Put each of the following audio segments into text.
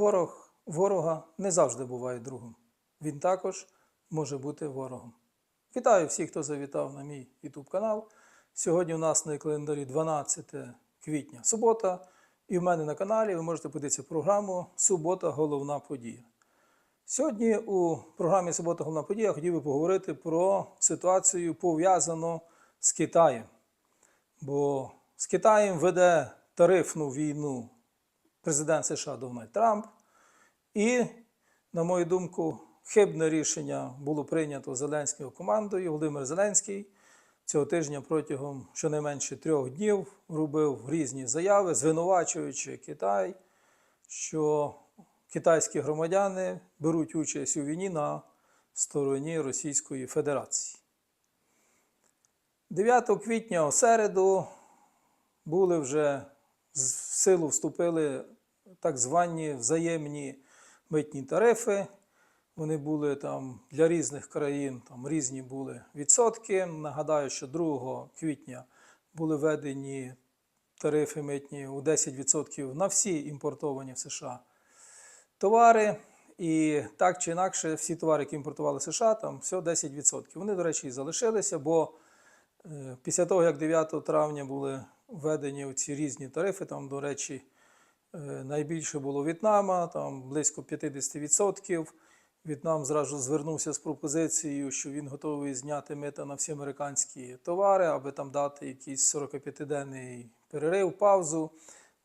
ворог ворога не завжди буває другом. Він також може бути ворогом. Вітаю всіх, хто завітав на мій YouTube канал. Сьогодні у нас на календарі 12 квітня, субота. І в мене на каналі ви можете подивитися програму Субота головна подія. Сьогодні у програмі Субота головна подія хотів би поговорити про ситуацію пов'язану з Китаєм. Бо з Китаєм веде тарифну війну президент США Дональд Трамп. І, на мою думку, хибне рішення було прийнято Зеленською командою. Володимир Зеленський цього тижня протягом щонайменше трьох днів робив різні заяви, звинувачуючи Китай, що китайські громадяни беруть участь у війні на стороні Російської Федерації. 9 квітня у середу були вже в силу вступили так звані взаємні митні тарифи. Вони були там для різних країн, там різні були відсотки. Нагадаю, що 2 квітня були введені тарифи митні у 10% на всі імпортовані в США товари. І так чи інакше, всі товари, які імпортували США, там все 10%. Вони, до речі, і залишилися, бо е, після того, як 9 травня були введені ці різні тарифи, там, до речі, е, найбільше було В'єтнама, там близько 50%. В'єтнам зразу звернувся з пропозицією, що він готовий зняти мита на всі американські товари, аби там дати якийсь 45-денний перерив, паузу.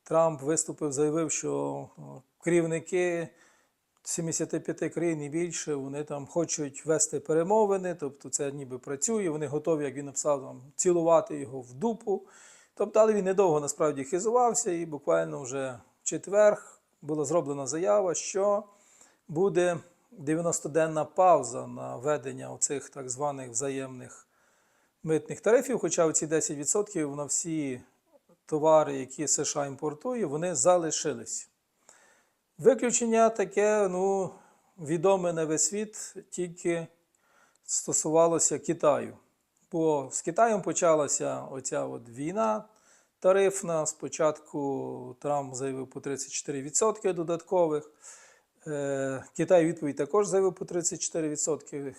Трамп виступив, заявив, що керівники 75 країн і більше вони там хочуть вести перемовини, тобто це ніби працює. Вони готові, як він написав, там, цілувати його в дупу. Тобто, але він недовго насправді хизувався, і буквально вже в четвер була зроблена заява, що буде 90-денна пауза на введення оцих так званих взаємних митних тарифів, хоча ці 10% на всі товари, які США імпортує, вони залишились. Виключення таке, ну, відоме на весь світ, тільки стосувалося Китаю. Бо з Китаєм почалася оця от війна тарифна. Спочатку Трамп заявив по 34% додаткових. Е, Китай відповідь також заявив по 34%.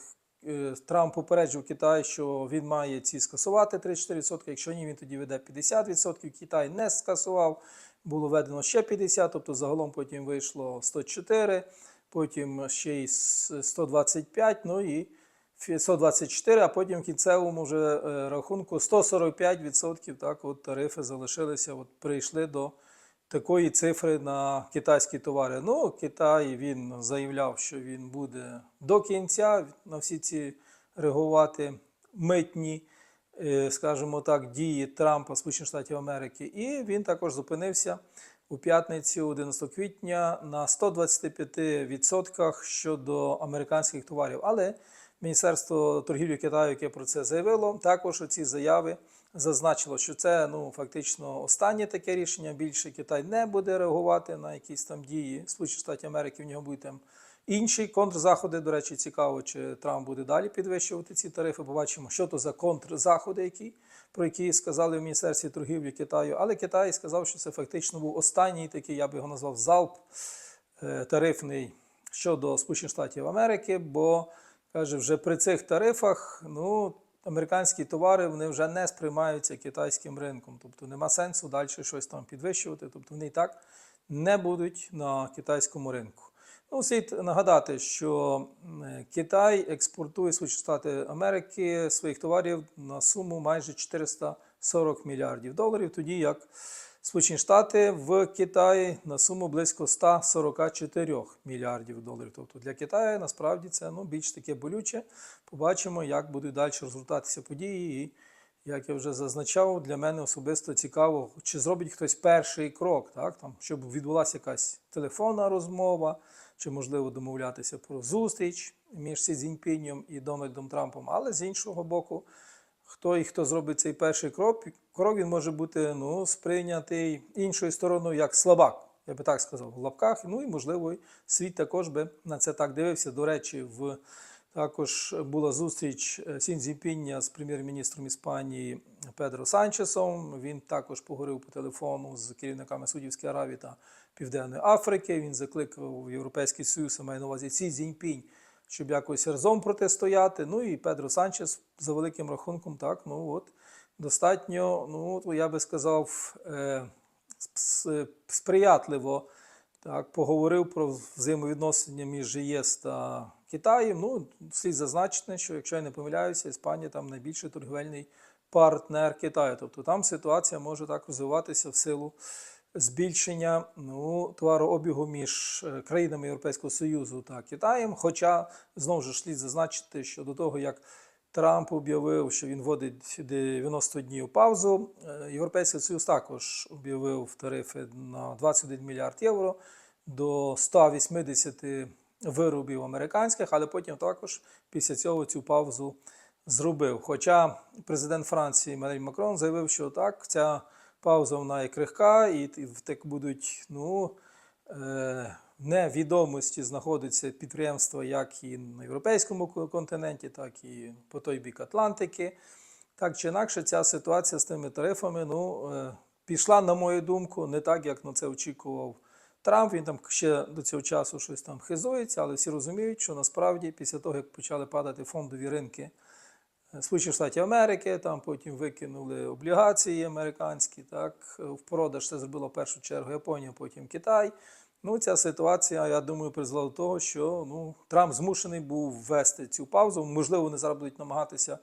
Е, Трамп попереджив Китай, що він має ці скасувати 34%. Якщо ні, він тоді веде 50%. Китай не скасував, було введено ще 50%, тобто загалом потім вийшло 104, потім ще й 125, ну і 124, а потім в кінцевому вже е, рахунку 145% так, от тарифи залишилися, от прийшли до такої цифри на китайські товари. Ну, Китай він заявляв, що він буде до кінця на всі ці реагувати митні, е, скажімо так, дії Трампа Сполучених Штатів Америки. І він також зупинився у п'ятницю 11 квітня на 125% щодо американських товарів. Але Міністерство торгівлі Китаю, яке про це заявило, також у ці заяви зазначило, що це ну фактично останнє таке рішення. Більше Китай не буде реагувати на якісь там дії Сполучених Штатів Америки. В нього будуть там інші контрзаходи. До речі, цікаво, чи Трамп буде далі підвищувати ці тарифи. Побачимо, що то за контрзаходи, які про які сказали в Міністерстві торгівлі Китаю. Але Китай сказав, що це фактично був останній такий, я би його назвав залп е, тарифний щодо Сполучених Штатів Америки. бо Каже, вже при цих тарифах ну, американські товари вони вже не сприймаються китайським ринком. Тобто нема сенсу далі щось там підвищувати. Тобто вони і так не будуть на китайському ринку. Ну, слід нагадати, що Китай експортує Сполучені Штати Америки своїх товарів на суму майже 440 мільярдів доларів, тоді як Сполучені Штати в Китаї на суму близько 144 мільярдів доларів. Тобто для Китаю насправді це ну, більш таке болюче. Побачимо, як будуть далі розгортатися події. І як я вже зазначав, для мене особисто цікаво, чи зробить хтось перший крок, так, там, щоб відбулася якась телефонна розмова, чи можливо домовлятися про зустріч між Сі Цзіньпінем і Дональдом Трампом. Але з іншого боку, хто і хто зробить цей перший крок, крок він може бути ну, сприйнятий іншою стороною як слабак. Я би так сказав, в лапках. Ну і можливо, світ також би на це так дивився. До речі, в Також була зустріч е, Сін з прем'єр-міністром Іспанії Педро Санчесом. Він також поговорив по телефону з керівниками Судівської Аравії та Південної Африки. Він закликав Європейський Союз, має на увазі Сі Цзіньпінь, щоб якось разом протистояти. Ну і Педро Санчес за великим рахунком, так, ну от достатньо, ну я би сказав, е, сприятливо так, поговорив про взаємовідносини між ЄС та Китаєм. Ну, слід зазначити, що якщо я не помиляюся, Іспанія там найбільший торгівельний партнер Китаю. Тобто там ситуація може так розвиватися в силу збільшення ну, товарообігу між е, країнами Європейського Союзу та Китаєм. Хоча знову ж слід зазначити, що до того як Трамп об'явив, що він вводить 90 днів паузу. е, Європейський Союз також об'явив тарифи на 21 мільярд євро до 180 виробів американських, але потім також після цього цю паузу зробив. Хоча президент Франції Еммануель Макрон заявив, що так, ця пауза вона є крихка, і т- так будуть ну, е, невідомості знаходиться підприємства як і на європейському континенті, так і по той бік Атлантики. Так чи інакше, ця ситуація з тими тарифами ну, е, пішла, на мою думку, не так, як на це очікував Трамп. Він там ще до цього часу щось там хизується, але всі розуміють, що насправді після того, як почали падати фондові ринки Сполучених Штатів Америки, там потім викинули облігації американські, так, в продаж це зробила в першу чергу Японія, потім Китай. Ну, ця ситуація, я думаю, призвела до того, що ну, Трамп змушений був ввести цю паузу. Можливо, вони зараз будуть намагатися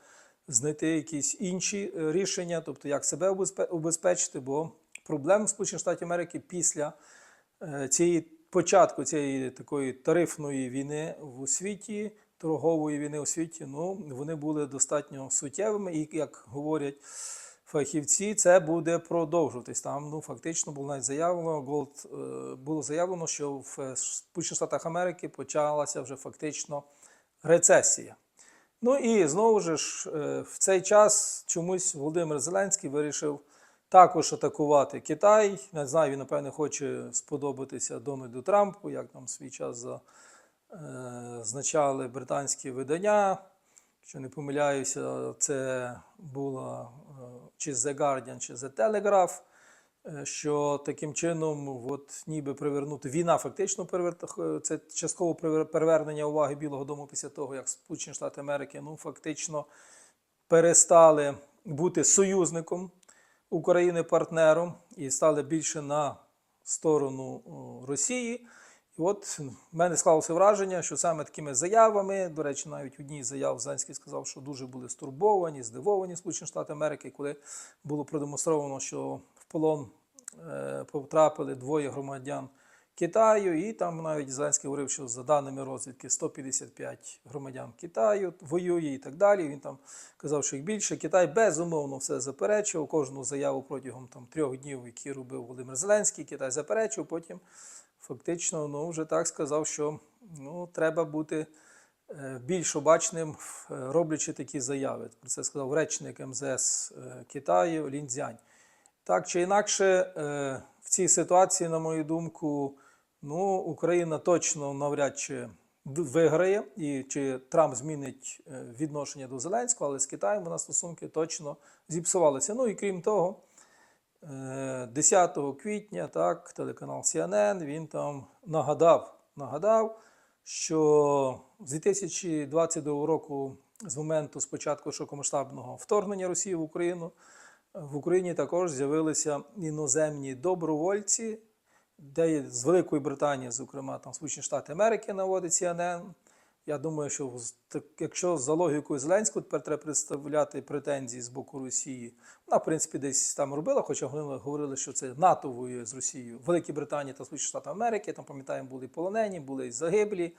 знайти якісь інші е, рішення, тобто як себе убезпечити, бо проблем Сполучених Штатів Америки після е, цієї початку цієї такої тарифної війни в світі, торгової війни у світі, ну вони були достатньо суттєвими, і як говорять фахівці, це буде продовжуватись. Там ну фактично було навіть заявлено, Голд е, було заявлено, що в е, Сполучених Штатах Америки почалася вже фактично рецесія. Ну і знову ж е, в цей час чомусь Володимир Зеленський вирішив також атакувати Китай. Не знаю, він напевне хоче сподобатися Дональду Трампу, як там свій час за, значали британські видання. Якщо не помиляюся, це була е, чи The Guardian, чи The Telegraph, е, що таким чином, от, ніби привернути війна, фактично це частково перевер- перевернення уваги Білого Дому після того, як Сполучені Штати Америки ну, фактично перестали бути союзником України партнером і стали більше на сторону Росії. І от в мене склалося враження, що саме такими заявами, до речі, навіть одній з заяв Зеленський сказав, що дуже були стурбовані, здивовані Сполучені Штати Америки, коли було продемонстровано, що в полон е, потрапили двоє громадян Китаю, і там навіть Зеленський говорив, що за даними розвідки 155 громадян Китаю воює і так далі. Він там казав, що їх більше. Китай безумовно все заперечував. Кожну заяву протягом там трьох днів, які робив Володимир Зеленський, Китай заперечував. Потім фактично ну, вже так сказав, що ну, треба бути е, більш обачним, е, роблячи такі заяви. Про це сказав речник МЗС е, Китаю Лінцзянь. Так чи інакше, в цій ситуації, на мою думку, ну, Україна точно навряд чи виграє, і чи Трамп змінить відношення до Зеленського, але з Китаєм нас стосунки точно зіпсувалися. Ну і крім того, 10 квітня так, телеканал CNN, він там нагадав, нагадав, що з 2022 року, з моменту спочатку широкомасштабного вторгнення Росії в Україну, в Україні також з'явилися іноземні добровольці, де з Великої Британії, зокрема, там Сполучені Штати Америки наводить CNN. Я думаю, що якщо за логікою Зеленського тепер треба представляти претензії з боку Росії, вона, в принципі, десь там робила, хоча вони говорили, що це НАТО воює з Росією. Великій Британії та Сполучені Штати Америки, там, пам'ятаємо, були полонені, були загиблі.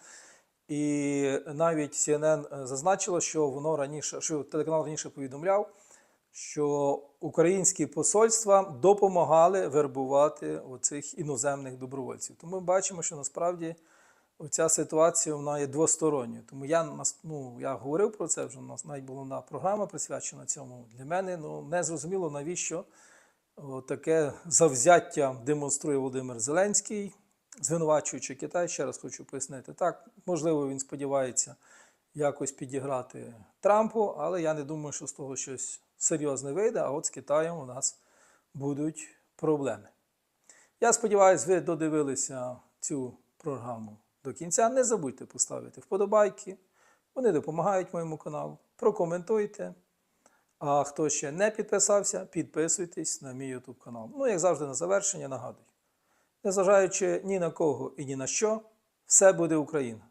І навіть CNN е, зазначило, що воно раніше, що телеканал раніше повідомляв, що українські посольства допомагали вербувати оцих іноземних добровольців. Тому ми бачимо, що насправді оця ситуація вона є двосторонньою. Тому я ну, я говорив про це вже у нас навіть була одна програма присвячена цьому. Для мене ну, не зрозуміло, навіщо таке завзяття демонструє Володимир Зеленський, звинувачуючи Китай. Ще раз хочу пояснити. Так, можливо, він сподівається якось підіграти Трампу, але я не думаю, що з того щось серйозне вийде, а от з Китаєм у нас будуть проблеми. Я сподіваюся, ви додивилися цю програму до кінця. Не забудьте поставити вподобайки. Вони допомагають моєму каналу. Прокоментуйте. А хто ще не підписався, підписуйтесь на мій YouTube канал. Ну, як завжди, на завершення нагадую. Незважаючи ні на кого і ні на що, все буде Україна.